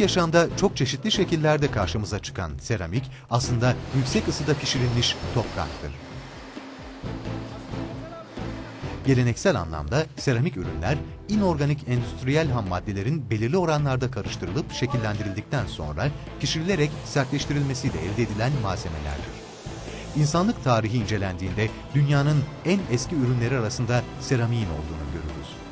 Günlük yaşamda çok çeşitli şekillerde karşımıza çıkan seramik aslında yüksek ısıda pişirilmiş topraktır. Geleneksel anlamda seramik ürünler inorganik endüstriyel ham maddelerin belirli oranlarda karıştırılıp şekillendirildikten sonra pişirilerek sertleştirilmesiyle elde edilen malzemelerdir. İnsanlık tarihi incelendiğinde dünyanın en eski ürünleri arasında seramiğin olduğunu görürüz.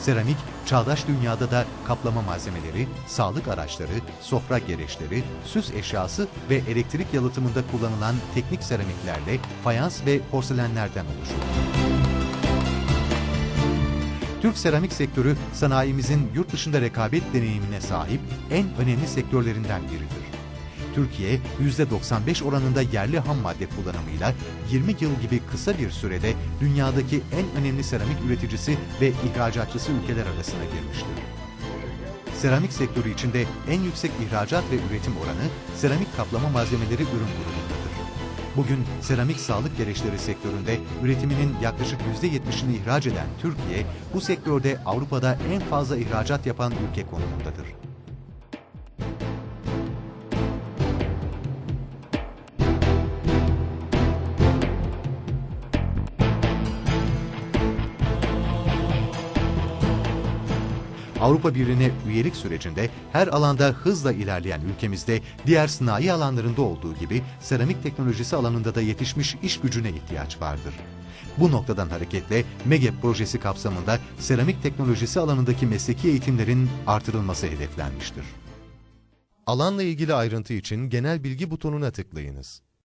Seramik, çağdaş dünyada da kaplama malzemeleri, sağlık araçları, sofra gereçleri, süs eşyası ve elektrik yalıtımında kullanılan teknik seramiklerle fayans ve porselenlerden oluşur. Türk seramik sektörü sanayimizin yurt dışında rekabet deneyimine sahip en önemli sektörlerinden biridir. Türkiye %95 oranında yerli ham madde kullanımıyla 20 yıl gibi kısa bir sürede dünyadaki en önemli seramik üreticisi ve ihracatçısı ülkeler arasına girmiştir. Seramik sektörü içinde en yüksek ihracat ve üretim oranı seramik kaplama malzemeleri ürün grubundadır. Bugün seramik sağlık gereçleri sektöründe üretiminin yaklaşık %70'ini ihraç eden Türkiye, bu sektörde Avrupa'da en fazla ihracat yapan ülke konumundadır. Avrupa Birliği'ne üyelik sürecinde her alanda hızla ilerleyen ülkemizde diğer sanayi alanlarında olduğu gibi seramik teknolojisi alanında da yetişmiş iş gücüne ihtiyaç vardır. Bu noktadan hareketle MEGEP projesi kapsamında seramik teknolojisi alanındaki mesleki eğitimlerin artırılması hedeflenmiştir. Alanla ilgili ayrıntı için genel bilgi butonuna tıklayınız.